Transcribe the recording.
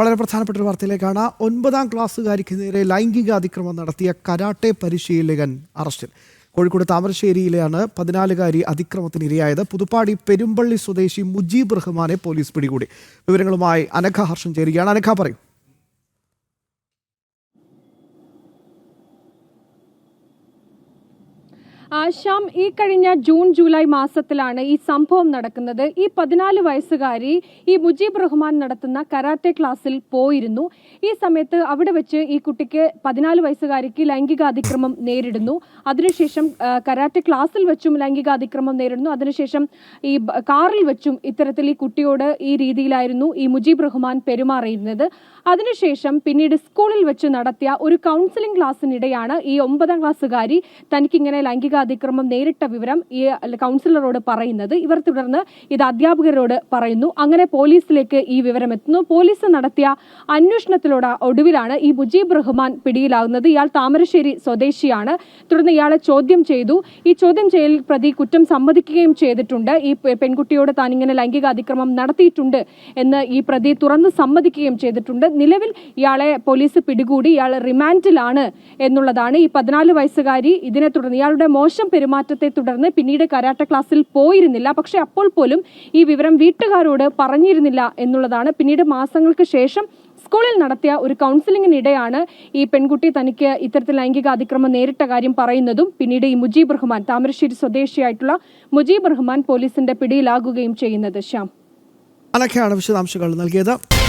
വളരെ പ്രധാനപ്പെട്ട ഒരു വാർത്തയിലേക്കാണ്. ഒൻപതാം ക്ലാസ്സുകാരിക്ക് നേരെ ലൈംഗിക അതിക്രമം നടത്തിയ കരാട്ടെ പരിശീലകൻ അറസ്റ്റിൽ. കോഴിക്കോട് താമരശ്ശേരിയിലാണ് പതിനാലുകാരി അതിക്രമത്തിന് ഇരയായത് പുതുപ്പാടി പെരുമ്പള്ളി സ്വദേശി മുജീബ് റഹ്മാനെ പോലീസ് പിടികൂടി. വിവരങ്ങളുമായി അനഘ ഹർഷൻ ചേരുകയാണ്. അനഘ പറയൂ. ശ്യാം ഈ കഴിഞ്ഞ ജൂൺ ജൂലൈ മാസത്തിലാണ് ഈ സംഭവം നടക്കുന്നത്. ഈ പതിനാല് വയസ്സുകാരി ഈ മുജീബ് റഹ്മാൻ നടത്തുന്ന കരാട്ടെ ക്ലാസ്സിൽ പോയിരുന്നു. ഈ സമയത്ത് അവിടെ വെച്ച് ഈ കുട്ടിക്ക് പതിനാല് വയസ്സുകാരിക്ക് ലൈംഗികാതിക്രമം നേരിടുന്നു. അതിനുശേഷം കരാട്ടെ ക്ലാസ്സിൽ വെച്ചും ലൈംഗികാതിക്രമം നേരിടുന്നു. അതിനുശേഷം ഈ കാറിൽ വെച്ചും ഇത്തരത്തിൽ ഈ കുട്ടിയോട് ഈ രീതിയിലായിരുന്നു ഈ മുജീബ് റഹ്മാൻ പെരുമാറിയിരുന്നത്. അതിനുശേഷം പിന്നീട് സ്കൂളിൽ വെച്ച് നടത്തിയ ഒരു കൗൺസിലിംഗ് ക്ലാസ്സിനിടെയാണ് ഈ ഒമ്പതാം ക്ലാസ്സുകാരി തനിക്കിങ്ങനെ ലൈംഗിക അതിക്രമം നേരിട്ട വിവരം ഈ കൗൺസിലറോട് പറയുന്നത്. ഇവർ തുടർന്ന് ഇത് അധ്യാപകരോട് പറയുന്നു. അങ്ങനെ പോലീസിലേക്ക് ഈ വിവരം എത്തുന്നു. പോലീസ് നടത്തിയ അന്വേഷണത്തിലൂടെ ഒടുവിലാണ് ഈ മുജീബ് റഹ്മാൻ പിടിയിലാകുന്നത് ഇയാൾ താമരശ്ശേരി സ്വദേശിയാണ്. തുടർന്ന് ഇയാളെ ചോദ്യം ചെയ്തു. ഈ ചോദ്യം ചെയ്യൽ പ്രതി കുറ്റം സമ്മതിക്കുകയും ചെയ്തിട്ടുണ്ട്. ഈ പെൺകുട്ടിയോട് താൻ ഇങ്ങനെ ലൈംഗിക അതിക്രമം നടത്തിയിട്ടുണ്ട് എന്ന് ഈ പ്രതി തുറന്ന് സമ്മതിക്കുകയും ചെയ്തിട്ടുണ്ട്. നിലവിൽ ഇയാളെ പോലീസ് പിടികൂടി. ഇയാൾ റിമാൻഡിലാണ് എന്നുള്ളതാണ് ഈ പതിനാല് വയസ്സുകാരി. ഇതിനെ തുടർന്ന് ഇയാളുടെ മോശം പെരുമാറ്റത്തെ തുടർന്ന് പിന്നീട് കരാട്ട ക്ലാസ്സിൽ പോയിരുന്നില്ല. പക്ഷെ അപ്പോൾ പോലും ഈ വിവരം വീട്ടുകാരോട് പറഞ്ഞിരുന്നില്ല എന്നുള്ളതാണ്. പിന്നീട് മാസങ്ങൾക്ക് ശേഷം സ്കൂളിൽ നടത്തിയ ഒരു കൗൺസിലിങ്ങിനിടെയാണ് ഈ പെൺകുട്ടി തനിക്ക് ഇത്തരത്തിൽ ലൈംഗിക അതിക്രമം നേരിട്ട കാര്യം പറയുന്നതും പിന്നീട് ഈ മുജീബ് റഹ്മാൻ താമരശ്ശേരി സ്വദേശിയായിട്ടുള്ള മുജീബ് റഹ്മാൻ പോലീസിന്റെ പിടിയിലാകുകയും ചെയ്യുന്നത്. ശ്യാം. അതൊക്കെയാണ് വിശദാംശങ്ങൾ നൽകിയത്.